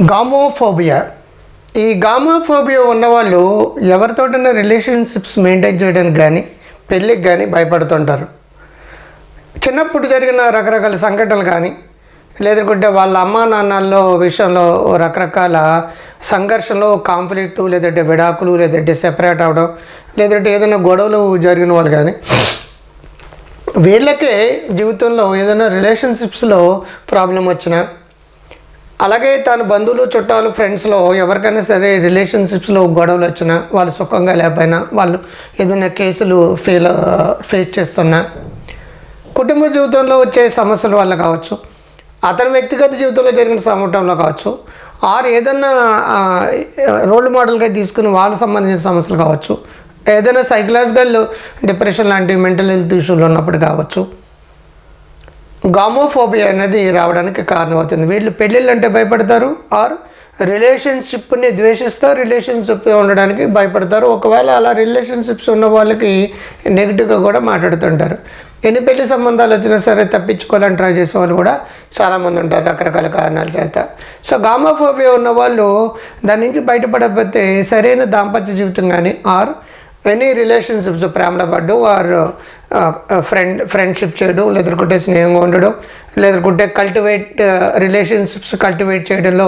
గామోఫోబియా. ఈ గామోఫోబియా ఉన్నవాళ్ళు ఎవరితోటైనా relationships maintain చేయడానికి కానీ పెళ్ళికి కానీ భయపడుతుంటారు. చిన్నప్పుడు జరిగిన రకరకాల సంఘటనలు కానీ లేదంటే వాళ్ళ అమ్మా నాన్నల్లో విషయంలో రకరకాల సంఘర్షణలు కాన్ఫ్లిక్టు లేదంటే విడాకులు లేదంటే సెపరేట్ అవ్వడం లేదంటే ఏదైనా గొడవలు జరిగిన వాళ్ళు కానీ వీళ్ళకే జీవితంలో ఏదైనా రిలేషన్షిప్స్లో ప్రాబ్లం వచ్చినా అలాగే తన బంధువులు చుట్టాలు ఫ్రెండ్స్లో ఎవరికైనా సరే రిలేషన్షిప్స్లో గొడవలు వచ్చినా వాళ్ళు సుఖంగా లేకపోయినా వాళ్ళు ఏదైనా కేసులు ఫీల్ ఫేస్ చేస్తున్నా కుటుంబ జీవితంలో వచ్చే సమస్యల వల్ల కావచ్చు అతని వ్యక్తిగత జీవితంలో జరిగిన సంఘటనలో కావచ్చు ఆర్ ఏదన్నా రోల్ మోడల్గా తీసుకుని వాళ్ళకి సంబంధించిన సమస్యలు కావచ్చు ఏదైనా సైకలాజికల్ డిప్రెషన్ లాంటి మెంటల్ హెల్త్ ఇష్యూలు ఉన్నప్పుడు కావచ్చు గామోఫోబియా అనేది రావడానికి కారణమవుతుంది. వీళ్ళు పెళ్ళిళ్ళు అంటే భయపడతారు. ఆర్ రిలేషన్షిప్ని ద్వేషిస్తారు రిలేషన్షిప్ ఉండడానికి భయపడతారు. ఒకవేళ అలా రిలేషన్షిప్స్ ఉన్న వాళ్ళకి నెగిటివ్గా కూడా మాట్లాడుతుంటారు. ఎన్ని పెళ్ళి సంబంధాలు వచ్చినా సరే తప్పించుకోవాలని ట్రై చేసే వాళ్ళు కూడా చాలామంది ఉంటారు రకరకాల కారణాల చేత. సో గామోఫోబియా ఉన్న వాళ్ళు దాని నుంచి బయటపడకపోతే సరైన దాంపత్య జీవితం కానీ ఆర్ ఎనీ రిలేషన్షిప్స్ ప్రేమలో పడ్డు వారు ఫ్రెండ్ ఫ్రెండ్షిప్ చేయడం లేదనుకుంటే స్నేహంగా ఉండడం లేదనుకుంటే కల్టివేట్ రిలేషన్షిప్స్ కల్టివేట్ చేయడంలో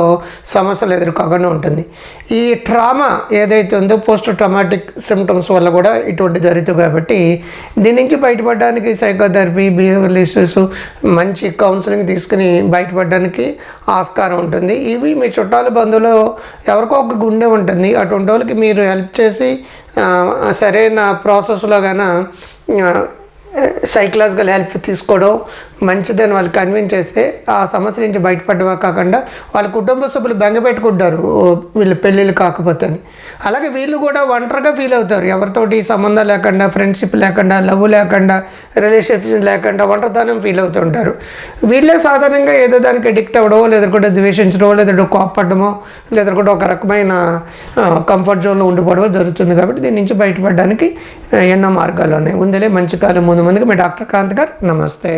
సమస్యలు ఎదుర్కోకుండా ఉంటుంది. ఈ ట్రామా ఏదైతే ఉందో పోస్ట్ ట్రామాటిక్ సిమ్టమ్స్ వల్ల కూడా ఇటువంటి జరుగుతుంది కాబట్టి దీని నుంచి బయటపడడానికి సైకోథెరపీ బిహేవియర్ ఇష్యూస్ మంచి కౌన్సిలింగ్ తీసుకుని బయటపడడానికి ఆస్కారం ఉంటుంది. ఇవి మీ చుట్టాల బంధువులు ఎవరికో ఒక గుండె ఉంటుంది. అటువంటి వాళ్ళకి మీరు హెల్ప్ చేసి సరైన ప్రాసెస్లో కానీ you know, సైకలాజికల్ హెల్ప్ తీసుకోవడం మంచిదని వాళ్ళు కన్విన్స్ చేస్తే ఆ సమస్య నుంచి బయటపడమే కాకుండా వాళ్ళ కుటుంబ సభ్యులు బెంగపెట్టుకుంటారు వీళ్ళ పెళ్ళిళ్ళు కాకపోతే అని. అలాగే వీళ్ళు కూడా ఒంటరిగా ఫీల్ అవుతారు. ఎవరితోటి సంబంధం లేకుండా ఫ్రెండ్షిప్ లేకుండా లవ్ లేకుండా రిలేషన్షిప్ లేకుండా ఒంటరితనం ఫీల్ అవుతుంటారు వీళ్ళే సాధారణంగా ఏదో దానికి అడిక్ట్ అవ్వడమో లేదంటే ద్వేషించడమో లేదంటే కోప్పడమో లేదంటే ఒక రకమైన కంఫర్ట్ జోన్లో ఉండిపోవడమో జరుగుతుంది కాబట్టి దీని నుంచి బయటపడడానికి ఎన్నో మార్గాలు ఉన్నాయి. ఉందలే మంచి కాలం ముందు ముందుకు మీ డాక్టర్ క్రాంత్ గారు నమస్తే.